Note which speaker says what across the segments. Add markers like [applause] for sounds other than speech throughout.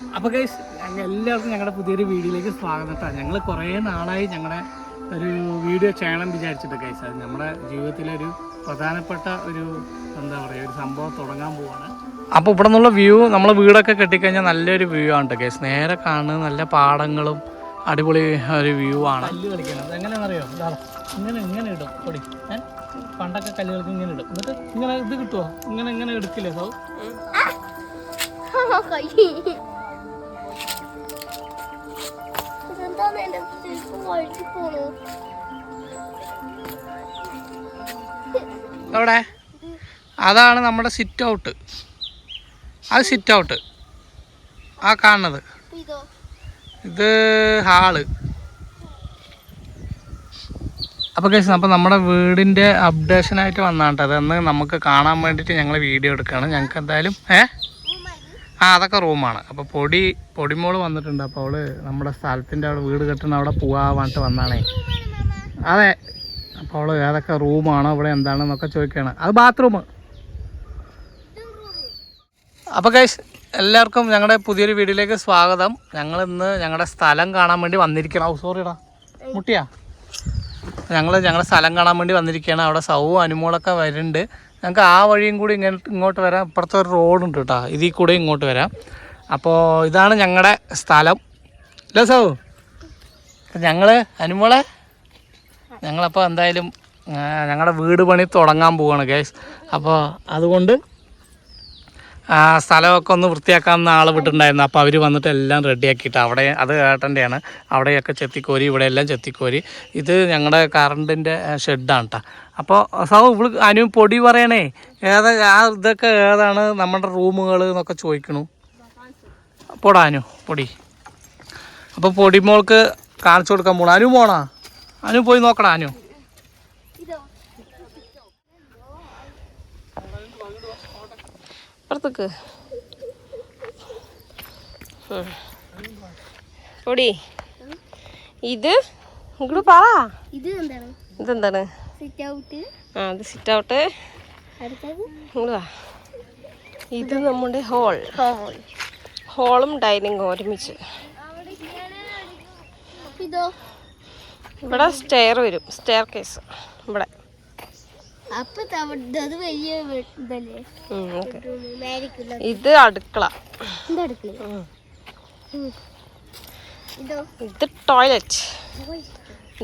Speaker 1: അപ്പോൾ ഗൈസ് എല്ലാവർക്കും ഞങ്ങളുടെ പുതിയൊരു വീഡിയോയിലേക്ക് സ്വാഗതം കേട്ടോ. ഞങ്ങൾ കുറേ നാളായി ഞങ്ങളുടെ ഒരു വീഡിയോ ചെയ്യണം വിചാരിച്ചിട്ട് ഗൈസ് അത് നമ്മുടെ ജീവിതത്തിലെ ഒരു പ്രധാനപ്പെട്ട ഒരു എന്താ പറയുക ഒരു സംഭവം തുടങ്ങാൻ പോവാണ്. അപ്പോൾ ഇവിടെ നിന്നുള്ള വ്യൂ നമ്മൾ വീടൊക്കെ കെട്ടിക്കഴിഞ്ഞാൽ നല്ലൊരു വ്യൂ ആണ് കേട്ടോ ഗൈസ് നേരെ കാണുന്ന നല്ല പാടങ്ങളും അടിപൊളി ഒരു വ്യൂ ആണ്. കല്ല് കളിക്കണം. എങ്ങനെയാണെന്നറിയോ? ഇതാ ഇങ്ങനെ ഇങ്ങനെ ഇടും. പൊടി? പണ്ടൊക്കെ കല്ലുകൾക്ക് ഇങ്ങനെ ഇടും. എന്നിട്ട് ഇങ്ങനെ ഇത് കിട്ടുമോ ഇങ്ങനെ ഇങ്ങനെ എടുക്കില്ലേ? സോ [laughs]
Speaker 2: വഴുതി
Speaker 1: അതാണ് നമ്മുടെ സിറ്റ് ഔട്ട് അത് സിറ്റ് ഔട്ട് ആ കാണുന്നത്.
Speaker 2: ഇതോ?
Speaker 1: ഹാൾ. അപ്പോൾ കേസ് അപ്പോൾ നമ്മുടെ വീടിന്റെ അപ്ഡേഷനായിട്ട് വന്നാണ്ട് അതെന്ന് നമുക്ക് കാണാൻ വേണ്ടിയിട്ട് ഞങ്ങൾ വീഡിയോ എടുക്കുകയാണ്. ഞങ്ങൾക്ക് എന്തായാലും ഏ? ആ അതൊക്കെ റൂമാണ്. അപ്പോൾ പൊടി പൊടിമോൾ വന്നിട്ടുണ്ട്. അപ്പോൾ അവൾ നമ്മുടെ സ്ഥലത്തിന്റെ അവിടെ വീട് കെട്ടണ അവിടെ പോവാൻ വന്നാണേ. അതെ. അപ്പോൾ അവൾ ഏതൊക്കെ റൂമാണോ ഇവിടെ എന്താണെന്നൊക്കെ ചോദിക്കുകയാണ് അത് ബാത്റൂം അപ്പോൾ കൈസ് എല്ലാവർക്കും ഞങ്ങളുടെ പുതിയൊരു വീഡിയോയിലേക്ക് സ്വാഗതം. ഞങ്ങൾ ഇന്ന് ഞങ്ങളുടെ സ്ഥലം കാണാൻ വേണ്ടി വന്നിരിക്കണം ഓ സോറിടാ മുട്ടിയാ? ഞങ്ങൾ ഞങ്ങളുടെ സ്ഥലം കാണാൻ വേണ്ടി വന്നിരിക്കുകയാണ്. അവിടെ സൗവും അനുമോളൊക്കെ വരുന്നുണ്ട്. ഞങ്ങൾക്ക് ആ വഴിയും കൂടി ഇങ്ങനെ ഇങ്ങോട്ട് വരാം. ഇപ്പുറത്തെ ഒരു റോഡുണ്ട് കേട്ടോ ഇതിൽ കൂടെ ഇങ്ങോട്ട് വരാം. അപ്പോൾ ഇതാണ് ഞങ്ങളുടെ സ്ഥലം. അല്ലേ സൗ? ഞങ്ങൾ അനുമോളെ ഞങ്ങളപ്പോൾ എന്തായാലും ഞങ്ങളുടെ വീട് പണി തുടങ്ങാൻ പോവാണ് ഗൈസ് അപ്പോൾ അതുകൊണ്ട് ആ സ്ഥലമൊക്കെ ഒന്ന് വൃത്തിയാക്കാമെന്ന് ആൾ വിട്ടിട്ടുണ്ടായിരുന്നു. അപ്പോൾ അവർ വന്നിട്ട് എല്ലാം റെഡിയാക്കിയിട്ട് അവിടെ അത് ഏട്ടന്റെയാണ് അവിടെയൊക്കെ ചെത്തിക്കോരി ഇവിടെ എല്ലാം ചെത്തിക്കോരി. ഇത് ഞങ്ങളുടെ കറണ്ടിന്റെ ഷെഡാണ് കേട്ടോ അപ്പോൾ സൗ ഇവൾ അനു പൊടി പറയണേ ഏതാ ആ ഇതൊക്കെ ഏതാണ് നമ്മുടെ റൂമുകൾ എന്നൊക്കെ ചോദിക്കണു. പൊടാ അനു പൊടി. അപ്പോൾ പൊടിമോൾക്ക് കാണിച്ചു കൊടുക്കാൻ പോണ. അനു പോണാ അനു പോയി നോക്കടാ അനു.
Speaker 2: ഇതോ
Speaker 3: പുറത്തേക്ക്. പൊടി. ഇത് ഇങ്ങോട്ട് പറ.
Speaker 2: ഇത് എന്താണ്?
Speaker 3: ഇതെന്താണ്?
Speaker 2: ഔട്ട്
Speaker 3: ആ ഇത് സിറ്റ് ഔട്ട് ഇത് നമ്മുടെ ഹോൾ ഹോളും ഡൈനിങ്ങും ഒരുമിച്ച്. ഇവിടെ സ്റ്റെയർ വരും. സ്റ്റെയർ കേസ് ഇവിടെ
Speaker 2: അത്
Speaker 3: ഇത് അടുക്കള.
Speaker 2: ഇത്
Speaker 3: ടോയ്ലറ്റ്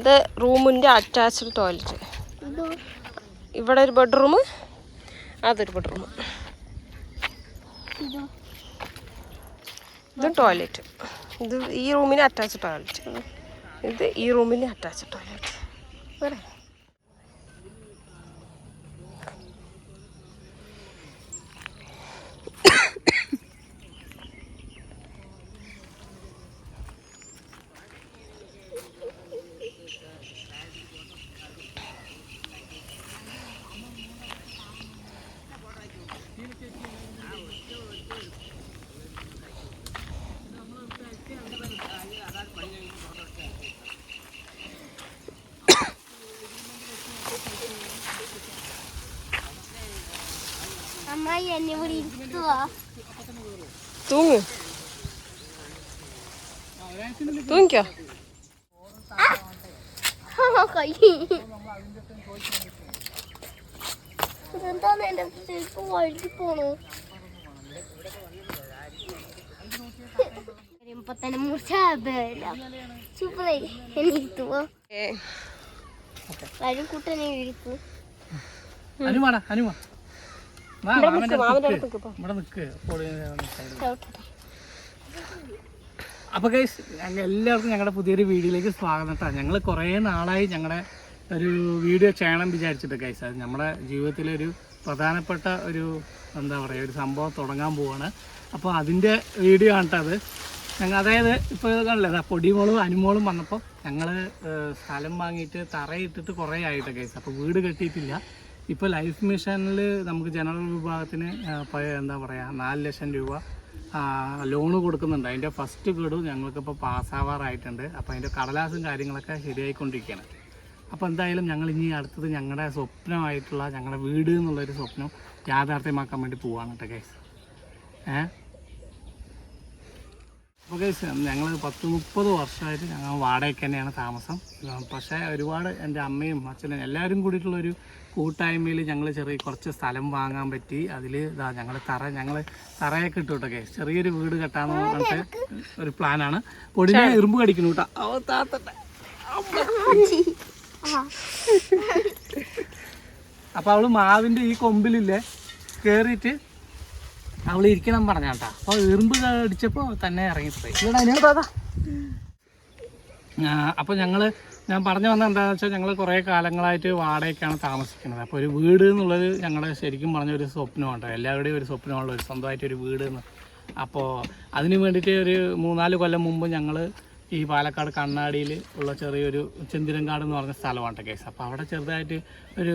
Speaker 3: ഇത്? റൂമിന്റെ അറ്റാച്ച്ഡ് ടോയ്ലറ്റ് ഇവിടെ ഒരു ബെഡ്റൂം അതൊരു ബെഡ്റൂം.
Speaker 2: ഇതോ?
Speaker 3: ടോയ്ലറ്റ് ഇത് ഈ റൂമിന് അറ്റാച്ച് ടോയ്ലറ്റ് ഇത് ഈ റൂമിന് അറ്റാച്ച് ടോയ്ലറ്റ് പോരെ
Speaker 2: അമ്മായി എന്നെ ഇവിടെ ഇരുത്തുവാ
Speaker 3: തൂങ്ങ്. തൂങ്ങിക്കോ
Speaker 2: ഇതെന്താണ് എന്റെ ചെരുപ്പ് വഴുതി പോണു ഇപ്പൊ തന്നെ മുറിച്ച സൂപ്പറായി എന്നെ ഇരുത്തുവോ കാര്യം കൂട്ടനെ ഇരിക്കും
Speaker 1: അനു വാടാ അപ്പോൾ ഗൈസ് ഞങ്ങൾ എല്ലാവർക്കും ഞങ്ങളുടെ പുതിയൊരു വീഡിയോയിലേക്ക് സ്വാഗതം കേട്ടോ ഞങ്ങൾ കുറേ നാളായി ഞങ്ങളുടെ ഒരു വീഡിയോ ചെയ്യണം വിചാരിച്ചിട്ട് ഗൈസ് അത് നമ്മുടെ ജീവിതത്തിലെ ഒരു പ്രധാനപ്പെട്ട ഒരു എന്താ പറയുക ഒരു സംഭവം തുടങ്ങാൻ പോവാണ്. അപ്പോൾ അതിന്റെ വീഡിയോ ആണ് ട്ടോ അത്. ഞങ്ങൾ അതായത് ഇപ്പോൾ കണ്ടില്ലേ അതാ പൊടിമോളും അനുമോളും വന്നപ്പോൾ ഞങ്ങൾ സ്ഥലം വാങ്ങിയിട്ട് തറയിട്ടിട്ട് കുറേ ആയിട്ട് ഗൈസ് അപ്പോൾ വീട് കെട്ടിയിട്ടില്ല. ഇപ്പോൾ ലൈഫ് മിഷനിൽ നമുക്ക് ജനറൽ വിഭാഗത്തിന് എന്താ പറയുക നാല് ലക്ഷം രൂപ ലോണ് കൊടുക്കുന്നുണ്ട്. അതിന്റെ ഫസ്റ്റ് ഗഡു ഞങ്ങൾക്കിപ്പോൾ പാസ്സാവാറായിട്ടുണ്ട് അപ്പോൾ അതിന്റെ കടലാസും കാര്യങ്ങളൊക്കെ ശരിയായിക്കൊണ്ടിരിക്കുകയാണ്. അപ്പോൾ എന്തായാലും ഞങ്ങൾ ഇനി അടുത്തത് ഞങ്ങളുടെ സ്വപ്നമായിട്ടുള്ള ഞങ്ങളുടെ വീട് എന്നുള്ളൊരു സ്വപ്നം യാഥാർത്ഥ്യമാക്കാൻ വേണ്ടി പോവാണ് കേട്ടോ കേസ് ഏ? അപ്പോൾ ഞങ്ങൾ പത്ത് മുപ്പത് വർഷമായിട്ട് ഞങ്ങൾ വാടകയ്ക്ക് തന്നെയാണ് താമസം. പക്ഷേ ഒരുപാട് എന്റെ അമ്മയും അച്ഛനും എല്ലാവരും കൂടിയിട്ടുള്ളൊരു കൂട്ടായ്മയിൽ ഞങ്ങൾ ചെറിയ കുറച്ച് സ്ഥലം വാങ്ങാൻ പറ്റി. അതിൽ ഇതാ ഞങ്ങൾ തറ ഞങ്ങൾ തറയൊക്കെ ഇട്ടു കേട്ടോ ചെറിയൊരു വീട് കെട്ടാന്ന് പറഞ്ഞിട്ട് ഒരു പ്ലാനാണ്. പൊടിനെ ഇറുമ്പ് കടിക്കുന്നു കേട്ടോ. അവ താത്തട്ടെ. മാവിന്റെ [laughs] അവൾ മാവിന്റെ ഈ കൊമ്പിലില്ലേ കേറിയിട്ട് അവൾ ഇരിക്കണം പറഞ്ഞാട്ടാ. അപ്പൊ എറുമ്പ് അടിച്ചപ്പോ തന്നെ ഇറങ്ങിപ്പോയി. അപ്പൊ ഞങ്ങൾ അപ്പോൾ ഞങ്ങൾ ഞാൻ പറഞ്ഞു വന്ന എന്താണെന്ന് വെച്ചാൽ ഞങ്ങൾ കുറേ കാലങ്ങളായിട്ട് വാടകയ്ക്കാണ് താമസിക്കുന്നത്. അപ്പോൾ ഒരു വീട് എന്നുള്ളത് ഞങ്ങളുടെ ശരിക്കും പറഞ്ഞ ഒരു സ്വപ്നമാണ് എല്ലാവരുടെയും ഒരു സ്വപ്നമുള്ള ഒരു സ്വന്തമായിട്ട് ഒരു വീട് എന്ന്. അപ്പോൾ അതിന് വേണ്ടിയിട്ട് ഒരു മൂന്നാൽ കൊല്ലം മുമ്പ് ഞങ്ങൾ ഈ പാലക്കാട് കണ്ണാടിയിൽ ഉള്ള ചെറിയൊരു ചെന്തിരങ്കാട് എന്ന് പറഞ്ഞ സ്ഥലമാണ് കേസ് അപ്പോൾ അവിടെ ചെറുതായിട്ട് ഒരു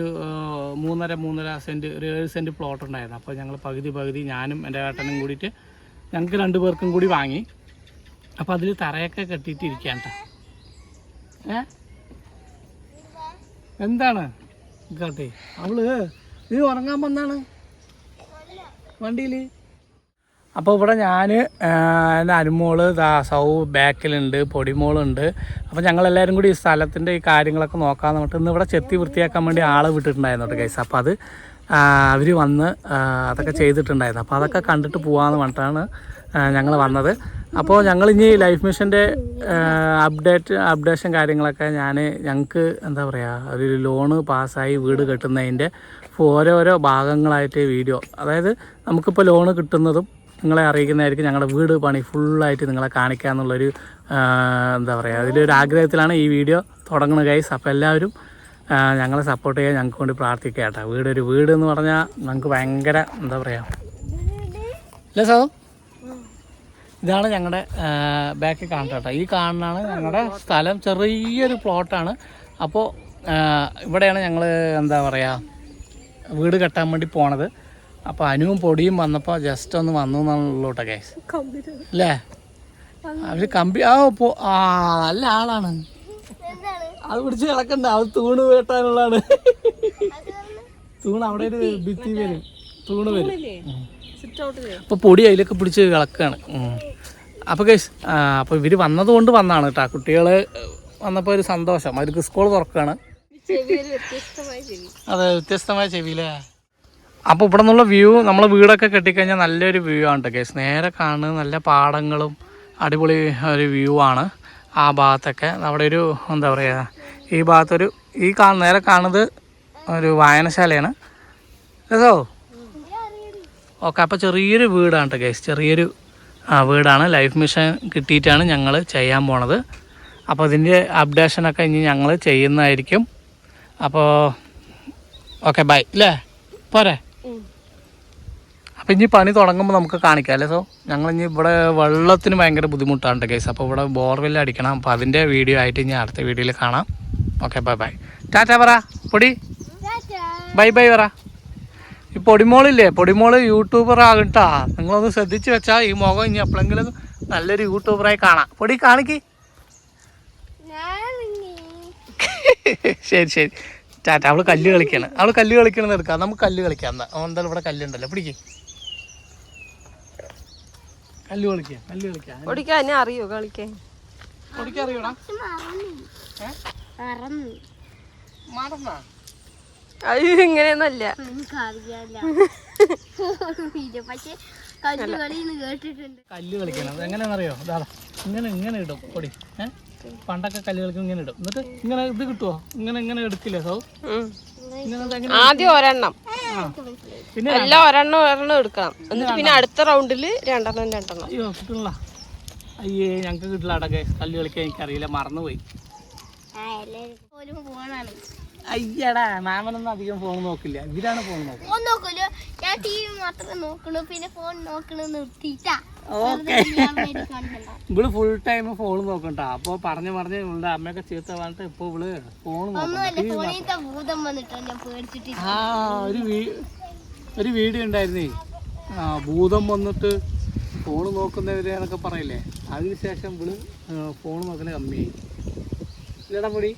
Speaker 1: മൂന്നര മൂന്നര സെന്റ് ഒരു ഏഴ് സെന്റ് പ്ലോട്ട് ഉണ്ടായിരുന്നു. അപ്പോൾ ഞങ്ങൾ പകുതി പകുതി ഞാനും എന്റെ ഏട്ടനും കൂടിയിട്ട് ഞങ്ങൾക്ക് രണ്ടു പേർക്കും കൂടി വാങ്ങി. അപ്പോൾ അതിൽ തറയൊക്കെ കെട്ടിയിട്ട് ഇരിക്കാൻ. ഏ? എന്താണ്? കേട്ടെ അവൾ നീ ഉറങ്ങാൻ വന്നാണ്? വണ്ടിയിൽ? അപ്പോൾ ഇവിടെ ഞാൻ എന്റെ അനുമോൾ ദാ സൗ ബാക്കിലുണ്ട് പൊടിമോളുണ്ട്. അപ്പോൾ ഞങ്ങളെല്ലാവരും കൂടി ഈ സ്ഥലത്തിന്റെ ഈ കാര്യങ്ങളൊക്കെ നോക്കാമെന്ന് പറഞ്ഞിട്ട് ഇന്ന് ഇവിടെ ചെത്തി വൃത്തിയാക്കാൻ വേണ്ടി ആളെ വിട്ടിട്ടുണ്ടായിരുന്നു ഗൈസ് അപ്പോൾ അത് അവർ വന്ന് അതൊക്കെ ചെയ്തിട്ടുണ്ടായിരുന്നു. അപ്പോൾ അതൊക്കെ കണ്ടിട്ട് പോകാമെന്ന് പറഞ്ഞിട്ടാണ് ഞങ്ങൾ വന്നത്. അപ്പോൾ ഞങ്ങൾ ഇനി ലൈഫ് മിഷന്റെ അപ്ഡേറ്റ് അപ്ഡേഷൻ കാര്യങ്ങളൊക്കെ ഞാൻ ഞങ്ങൾക്ക് എന്താ പറയുക ഒരു ലോണ് പാസ്സായി വീട് കെട്ടുന്നതിന്റെ ഓരോരോ ഭാഗങ്ങളായിട്ട് വീഡിയോ അതായത് നമുക്കിപ്പോൾ ലോണ് കിട്ടുന്നതും നിങ്ങളെ അറിയിക്കുന്നതായിരിക്കും ഞങ്ങളുടെ വീട് പണി ഫുള്ളായിട്ട് നിങ്ങളെ കാണിക്കുക എന്നുള്ളൊരു എന്താ പറയുക അതിലൊരു ആഗ്രഹത്തിലാണ് ഈ വീഡിയോ തുടങ്ങുന്നത് ഗൈസ് അപ്പോൾ എല്ലാവരും ഞങ്ങളെ സപ്പോർട്ട് ചെയ്യാൻ ഞങ്ങൾക്ക് വേണ്ടി പ്രാർത്ഥിക്കുക കേട്ടോ. വീട് ഒരു വീട് എന്ന് പറഞ്ഞാൽ നമുക്ക് ഭയങ്കര എന്താ പറയുക അല്ലേ സാർ ഇതാണ് ഞങ്ങളുടെ ബാക്കിൽ കാണുന്നത് കേട്ടോ. ഈ കാണുന്നതാണ് ഞങ്ങളുടെ സ്ഥലം. ചെറിയൊരു പ്ലോട്ടാണ് അപ്പോൾ ഇവിടെയാണ് ഞങ്ങൾ എന്താ പറയുക വീട് കെട്ടാൻ വേണ്ടി പോണത്. അപ്പോൾ അനുവും പൊടിയും വന്നപ്പോൾ ജസ്റ്റ് ഒന്ന് വന്നു എന്നുള്ളൂ കേട്ടോ കേസ് അല്ലേ അവർ കമ്പി ആ പോ ആ നല്ല ആളാണ്. അത് പിടിച്ച് കിടക്കണ്ട അത് തൂണ് വെട്ടാനുള്ളതാണ്. തൂണ് അവിടെ ഒരു ഭിത്തി. വരും. തൂണ് വരും. അപ്പൊ പൊടി അതിലൊക്കെ പിടിച്ച് കിളക്കാണ് അപ്പോൾ കേസ് ഇവർ വന്നത് കൊണ്ട് വന്നാണ് കേട്ടോ. കുട്ടികൾ വന്നപ്പോ ഒരു സന്തോഷം. അവർക്ക് സ്കൂൾ
Speaker 3: തുറക്കാണ്.
Speaker 1: അതെ വ്യത്യസ്തമായ ചെവിയില്ലേ അപ്പോൾ ഇവിടെ നിന്നുള്ള വ്യൂ നമ്മൾ വീടൊക്കെ കെട്ടിക്കഴിഞ്ഞാൽ നല്ലൊരു വ്യൂ ആണ് കേട്ടോ കേസ് നേരെ കാണുന്നത് നല്ല പാടങ്ങളും അടിപൊളി ഒരു വ്യൂ ആണ്. ആ ഭാഗത്തൊക്കെ അവിടെ ഒരു എന്താ പറയുക ഈ ഭാഗത്തൊരു ഈ കാ നേരെ കാണുന്നത് ഒരു വായനശാലയാണ്. രസോ? ഓക്കെ അപ്പോൾ ചെറിയൊരു വീടാണ് കേട്ടോ കേസ് ചെറിയൊരു വീടാണ്. ലൈഫ് മിഷൻ കിട്ടിയിട്ടാണ് ഞങ്ങൾ ചെയ്യാൻ പോണത്. അപ്പോൾ ഇതിന്റെ അപ്ഡേഷനൊക്കെ ഇനി ഞങ്ങൾ ചെയ്യുന്നതായിരിക്കും. അപ്പോൾ ഓക്കെ ബൈ അല്ലേ പോരെ? അപ്പം ഇനി പണി തുടങ്ങുമ്പോൾ നമുക്ക് കാണിക്കാം അല്ലേ? സോ ഞങ്ങൾ ഇനി ഇവിടെ വെള്ളത്തിന് ഭയങ്കര ബുദ്ധിമുട്ടാണ് കേസ് അപ്പോൾ ഇവിടെ ബോർവെൽ അടിക്കണം. അപ്പോൾ അതിന്റെ വീഡിയോ ആയിട്ട് ഇനി അടുത്ത വീഡിയോയിൽ കാണാം. ഓക്കെ ബൈ ബൈ ടാറ്റ പറ പൊടി. ബൈ ബൈ പറ. ഈ പൊടിമോളില്ലേ? പൊടിമോൾ യൂട്യൂബർ ആകട്ടാ നിങ്ങളൊന്ന് ശ്രദ്ധിച്ചു വെച്ചാൽ ഈ മുഖം ഇനി എപ്പോഴെങ്കിലും നല്ലൊരു യൂട്യൂബറായി കാണാം. പൊടി കാണിക്ക്. [laughs] ശരി ശരി. ടാറ്റ അവൾ കല്ല് കളിക്കണം. അവൾ കല്ല് കളിക്കണമെന്ന് എടുക്കാം. നമുക്ക് കല്ല് കളിക്കാം അവൻ എന്തായാലും ഇവിടെ കല്ലുണ്ടല്ലോ പിടിക്ക്. കല്ല് കളിക്കാം കല്ല് കളിക്കാം.
Speaker 3: ഓടിക്കാൻ എന്നെ അറിയോ? കളിക്കാൻ
Speaker 1: പൊടിക്ക് അറിയോടാ?
Speaker 2: മറന്നു.
Speaker 3: അയ്യോ ഇങ്ങനെയൊന്നല്ല
Speaker 1: കല്ല് കളിക്കണം. എങ്ങനെയാണെന്നറിയോ? ഇതാ ഇങ്ങനെ ഇങ്ങനെ ഇടും പൊടി. ഏഹ് പണ്ടൊക്കെ കല്ല് കളിക്കും ഇങ്ങനെ ഇടും. എന്നിട്ട് ഇങ്ങനെ ഇത് കിട്ടുവോ? ഇങ്ങനെ ഇങ്ങനെ എടുക്കില്ലേ സൗ. ഇങ്ങനെ
Speaker 3: ആദ്യം ഒരെണ്ണം.
Speaker 1: പിന്നെ
Speaker 3: എല്ലാം ഒരെണ്ണം ഒരെണ്ണം എടുക്കണം. എന്നിട്ട് പിന്നെ അടുത്ത റൗണ്ടിൽ രണ്ടെണ്ണം രണ്ടെണ്ണം.
Speaker 1: അയ്യോ കിട്ടണില്ല. അയ്യേ ഞങ്ങക്ക് കിട്ടില്ല അടക്കെ കല്ല് കളിക്കാൻ എനിക്കറിയില്ല. മറന്നുപോയി. അയ്യടാ മാമനൊന്നും അധികം ഫോൺ നോക്കില്ല. ഇവരാണ് ഫോൺ
Speaker 2: നോക്കുന്നത്? ഞാൻ ടി വി മാത്രമേ നോക്കണു പിന്നെ ഫോൺ നോക്കണ നിർത്തിയിട്ടാ.
Speaker 1: ഓക്കെ. [laughs] ഇവൾ ഫുൾ ടൈം ഫോൺ നോക്കണ്ട. അപ്പൊ പറഞ്ഞു പറഞ്ഞു ഇവളുടെ അമ്മയൊക്കെ ചീത്ത പറഞ്ഞിട്ട് ഇപ്പൊ ഇവൾ ഫോൺ ആ ഒരു ഒരു വീഡിയോ ഉണ്ടായിരുന്നേ. ആ ഭൂതം വന്നിട്ട് ഫോൺ നോക്കുന്നവരെ എന്നൊക്കെ പറയില്ലേ? അതിനുശേഷം ഇവൾ ഫോൺ നോക്കണ കമ്മിയായി. ഇല്ലടാ
Speaker 2: പോയി